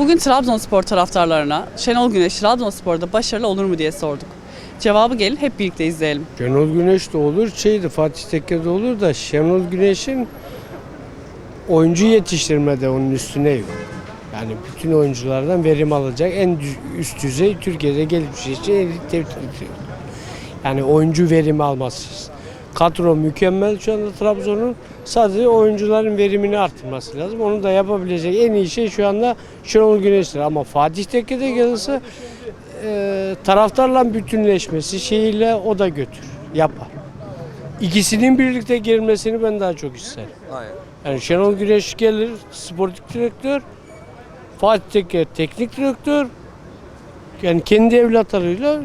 Bugün Trabzonspor taraftarlarına Şenol Güneş Trabzonspor'da başarılı olur mu diye sorduk. Cevabı gelin hep birlikte izleyelim. Şenol Güneş de olur, şeydi Fatih Tekke de olur da Şenol Güneş'in oyuncu yetiştirmede onun üstüne yok. Yani bütün oyunculardan verim alacak en üst düzey Türkiye'de için elit teknik direktör. Yani oyuncu verimi alması. Kadro mükemmel şu anda Trabzon'un. Sadece oyuncuların verimini arttırması lazım. Onu da yapabilecek en iyi şey şu anda Şenol Güneş'tir. Ama Fatih Tekke de gelirse e, taraftarla bütünleşmesi şeyiyle o da götür, yapar. İkisinin birlikte gelmesini ben daha çok isterim. Yani Şenol Güneş gelir, sportif direktör, Fatih Tekke teknik direktör, yani kendi evlatlarıyla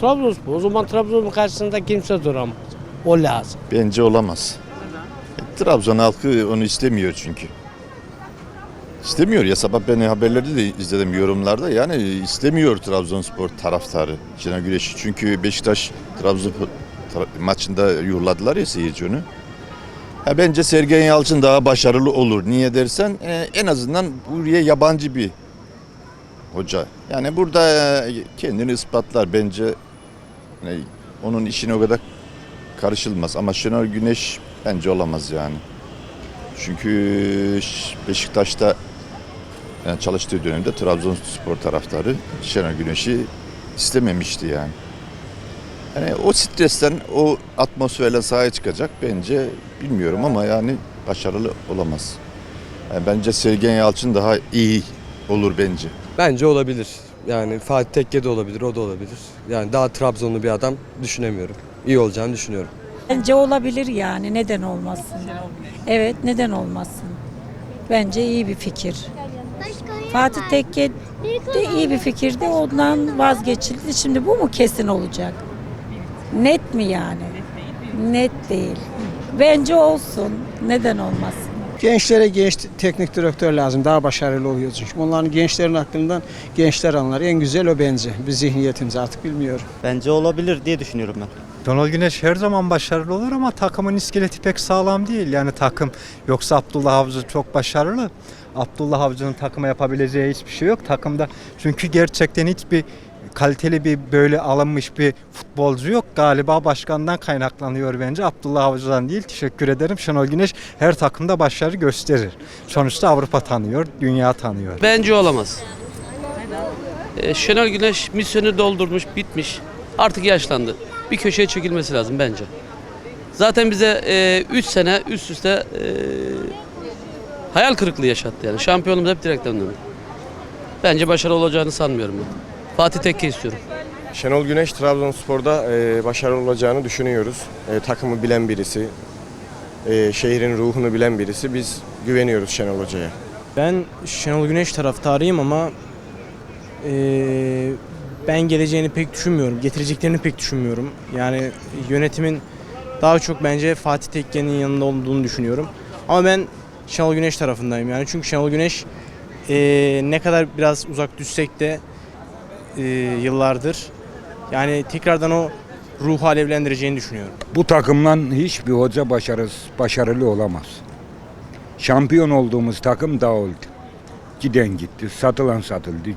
Trabzonspor. O zaman Trabzon'un karşısında kimse duramaz. O lazım. Bence olamaz. Trabzon halkı onu istemiyor çünkü. İstemiyor ya sabah ben haberlerde de izledim yorumlarda yani istemiyor Trabzonspor taraftarı Şenol Güneş'i. Çünkü Beşiktaş Trabzonspor tra- maçında yuhladılar ya seyirci onu. Ha, bence Sergen Yalçın daha başarılı olur. Niye dersen e, en azından buraya yabancı bir hoca. Yani burada e, kendini ispatlar bence. Yani onun işine o kadar karışılmaz. Ama Şenol Güneş bence olamaz yani. Çünkü Beşiktaş'ta yani çalıştığı dönemde Trabzonspor taraftarı Şenol Güneş'i istememişti yani. Yani o stresten, o atmosferle sahaya çıkacak bence bilmiyorum ama yani başarılı olamaz. Yani bence Sergen Yalçın daha iyi olur bence. Bence olabilir. Yani Fatih Tekke de olabilir, o da olabilir. Yani daha Trabzonlu bir adam düşünemiyorum. İyi olacağını düşünüyorum. Bence olabilir yani neden olmasın? Evet neden olmasın? Bence iyi bir fikir. Fatih Tekke de iyi bir fikirdi ondan vazgeçildi. Şimdi bu mu kesin olacak? Net mi yani? Net değil. Bence olsun. Neden olmasın? Gençlere genç teknik direktör lazım. Daha başarılı oluyor çünkü. Onların gençlerin aklından gençler anlar. En güzel o bence. Bir zihniyetimiz artık bilmiyorum. Bence olabilir diye düşünüyorum ben. Şenol Güneş her zaman başarılı olur ama takımın iskeleti pek sağlam değil. Yani takım yoksa Abdullah Avcı çok başarılı. Abdullah Avcı'nın takıma yapabileceği hiçbir şey yok takımda. Çünkü gerçekten hiçbir kaliteli bir böyle alınmış bir futbolcu yok. Galiba başkandan kaynaklanıyor bence. Abdullah Avcı'dan değil. Teşekkür ederim. Şenol Güneş her takımda başarı gösterir. Sonuçta Avrupa tanıyor, dünya tanıyor. Bence olamaz. Ee, Şenol Güneş misyonu doldurmuş, bitmiş. Artık yaşlandı. Bir köşeye çekilmesi lazım bence. Zaten bize 3 sene üst üste e, hayal kırıklığı yaşattı yani. Şampiyonumuz hep direkten döndü. Bence başarılı olacağını sanmıyorum ben. Fatih Tekke istiyorum. Şenol Güneş Trabzonspor'da e, başarılı olacağını düşünüyoruz. E, takımı bilen birisi, e, şehrin ruhunu bilen birisi. Biz güveniyoruz Şenol Hoca'ya. Ben Şenol Güneş taraftarıyım ama eee, ben geleceğini pek düşünmüyorum. Getireceklerini pek düşünmüyorum. Yani yönetimin daha çok bence Fatih Tekke'nin yanında olduğunu düşünüyorum. Ama ben Şenol Güneş tarafındayım yani. Çünkü Şenol Güneş eee, ne kadar biraz uzak düşsek de eee, yıllardır yani tekrardan o ruhu alevlendireceğini düşünüyorum. Bu takımla hiçbir hoca başarısız, başarılı olamaz. Şampiyon olduğumuz takım da oldu. Giden gitti, satılan satıldı.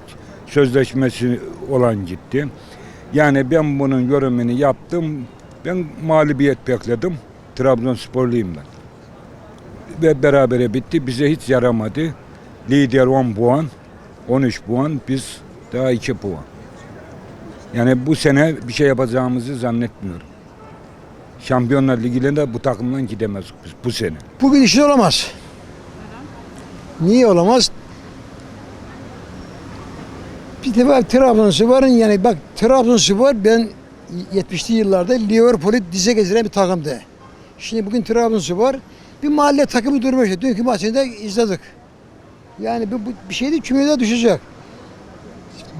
Sözleşmesi olan gitti. Yani ben bunun yorumunu yaptım. Ben mağlubiyet bekledim. Trabzonsporluyum ben. Ve berabere bitti. Bize hiç yaramadı. Lider 10 puan, 13 puan, biz daha 2 puan. Yani bu sene bir şey yapacağımızı zannetmiyorum. Şampiyonlar Ligi'ne de bu takımla gidemez biz bu sene. Bu bir işin olamaz. Niye olamaz? Bir defa Trabzonspor'un yani bak Trabzonspor ben 70'li yıllarda Liverpool'u dize geziren bir takımdı. Şimdi bugün Trabzonspor bir mahalle takımı durmuş. Dünkü maçını da izledik. Yani bu, bu bir şey değil kümede düşecek.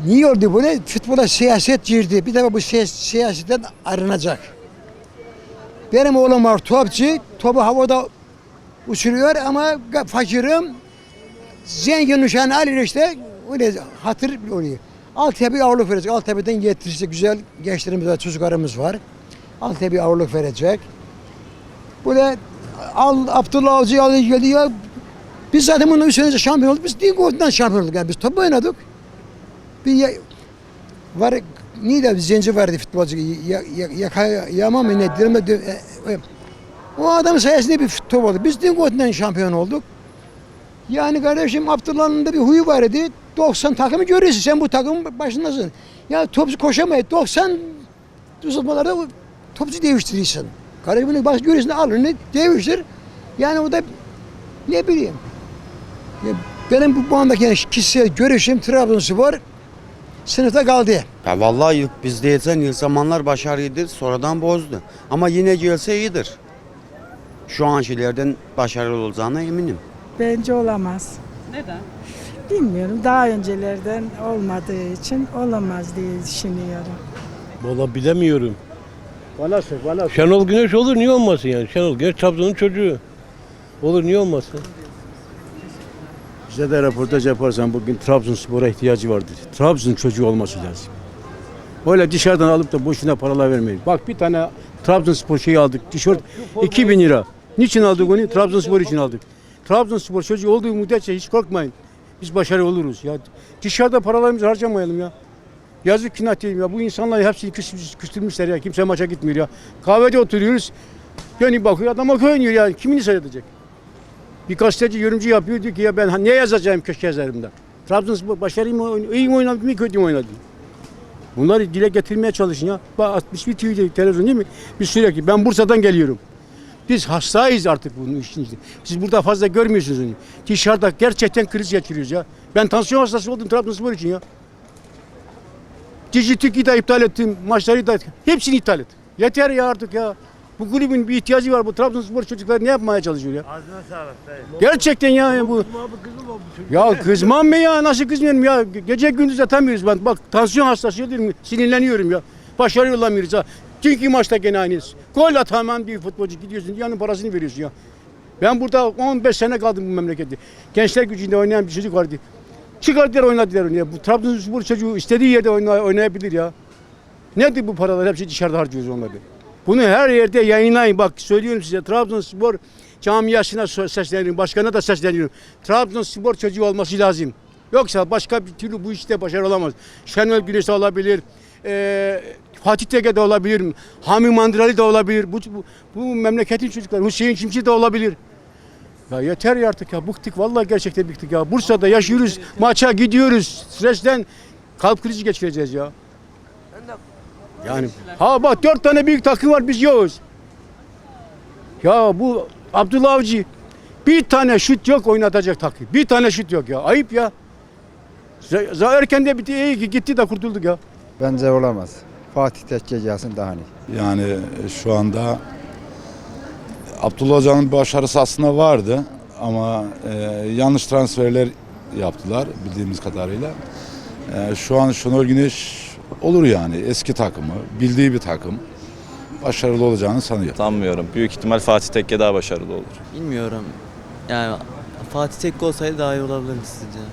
Niye oldu böyle? Futbola siyaset girdi. Bir defa bu siya- siyasetten arınacak. Benim oğlum var topçu. Topu havada uçuruyor ama fakirim zengin uşağını alıyor işte öyle hatır oluyor. Altyapı ağırlık verecek. Altyapıdan getirirse güzel gençlerimiz var, çocuklarımız var. Altyapı ağırlık verecek. Böyle al, Abdullah Avcı alıyor geliyor. Biz zaten bundan 3 sene önce şampiyon olduk. Biz Dingo'dan şampiyon olduk. Yani biz top oynadık. Bir ya, var neydi zenci vardı futbolcu. Ya, ya, yaka, yama mı ne dilime dö- e, e, O adam sayesinde bir top oldu. Biz Dingo'dan şampiyon olduk. Yani kardeşim Abdullah'ın da bir huyu var idi. 90 takımı görüyorsun. Sen bu takımın başındasın. Ya topçu koşamayız. 90 uzatmalarda topçu değiştiriyorsun. Kardeşim bunu bak görüyorsun al onu değiştir. Yani o da ne bileyim. Ya benim bu, bu andaki yani kişisel görüşüm Trabzonspor sınıfta kaldı. Ya vallahi ilk bizde yetsen ilk zamanlar başarıydı sonradan bozdu. Ama yine gelse iyidir. Şu an şeylerden başarılı olacağına eminim. Bence olamaz. Neden? Bilmiyorum. Daha öncelerden olmadığı için olamaz diye düşünüyorum. Valla bilemiyorum. Şenol Güneş olur niye olmasın yani? Şenol Güneş Trabzon'un çocuğu. Olur niye olmasın? Bize de röportaj yaparsan bugün Trabzonspor'a ihtiyacı vardır. Trabzon çocuğu olması lazım. Öyle dışarıdan alıp da boşuna paralar vermeyin. Bak bir tane Trabzonspor şeyi aldık. Tişört 2000 lira. Niçin aldık onu? Trabzonspor için aldık. Trabzonspor çocuğu olduğu müddetçe hiç korkmayın. Biz başarılı oluruz ya. Dışarıda paralarımızı harcamayalım ya. Yazık günah değil ya. Bu insanlar hepsini küstürmüş, küstürmüşler ya. Kimse maça gitmiyor ya. Kahvede oturuyoruz. Yani bakıyor adam okey oynuyor ya. Kimini seyredecek? Bir gazeteci yorumcu yapıyor diyor ki ya ben ne yazacağım köşe yazarımda. Trabzonspor başarılı mı iyi mi oynadı mı kötü mü oynadı? Bunları dile getirmeye çalışın ya. Bak 61 TV'de televizyon değil mi? Biz sürekli ben Bursa'dan geliyorum. Biz hastayız artık bunun içinde. Siz burada fazla görmüyorsunuz onu. Dışarıda gerçekten kriz geçiriyoruz ya. Ben tansiyon hastası oldum Trabzonspor için ya. Dijitürk'ü de iptal ettim, maçları da hepsini iptal ettim. Yeter ya artık ya. Bu kulübün bir ihtiyacı var. Bu Trabzonspor çocuklar ne yapmaya çalışıyor ya? Gerçekten ya bu. Ya kızmam mı ya? Nasıl kızmıyorum ya? Gece gündüz yatamıyoruz ben. Bak tansiyon hastası değil mi? Sinirleniyorum ya. Başarı olamıyoruz ha. Çünkü maçta gene aynıyız. Gol atamayan bir futbolcu gidiyorsun. Yani parasını veriyorsun ya. Ben burada 15 sene kaldım bu memlekette. Gençler gücünde oynayan bir çocuk vardı. Çıkardılar oynadılar onu ya. Bu Trabzonspor çocuğu istediği yerde oyna- oynayabilir ya. Nedir bu paralar? Hepsi dışarıda harcıyoruz onları. Bunu her yerde yayınlayın. Bak söylüyorum size Trabzonspor camiasına sesleniyorum. Başkana da sesleniyorum. Trabzonspor çocuğu olması lazım. Yoksa başka bir türlü bu işte başarı olamaz. Şenol Güneş olabilir. eee, Fatih Teke de olabilir. Hami Mandrali de olabilir. Bu, bu, bu memleketin çocukları. Hüseyin Çimşi de olabilir. Ya yeter ya artık ya. Bıktık. Vallahi gerçekten bıktık ya. Bursa'da yaşıyoruz. Maça gidiyoruz. Stresten kalp krizi geçireceğiz ya. Yani ha bak dört tane büyük takım var biz yokuz. Ya bu Abdullah Avcı bir tane şut yok oynatacak takım. Bir tane şut yok ya. Ayıp ya. Erken de bitti. iyi gitti de kurtulduk ya. Bence olamaz. Fatih Tekke gelsin daha ne? Yani şu anda Abdullah Hoca'nın başarısı aslında vardı ama e, yanlış transferler yaptılar bildiğimiz kadarıyla. E, şu an Şenol Güneş olur yani eski takımı, bildiği bir takım. Başarılı olacağını sanıyorum. Sanmıyorum. Büyük ihtimal Fatih Tekke daha başarılı olur. Bilmiyorum. Yani Fatih Tekke olsaydı daha iyi olabilir sizce?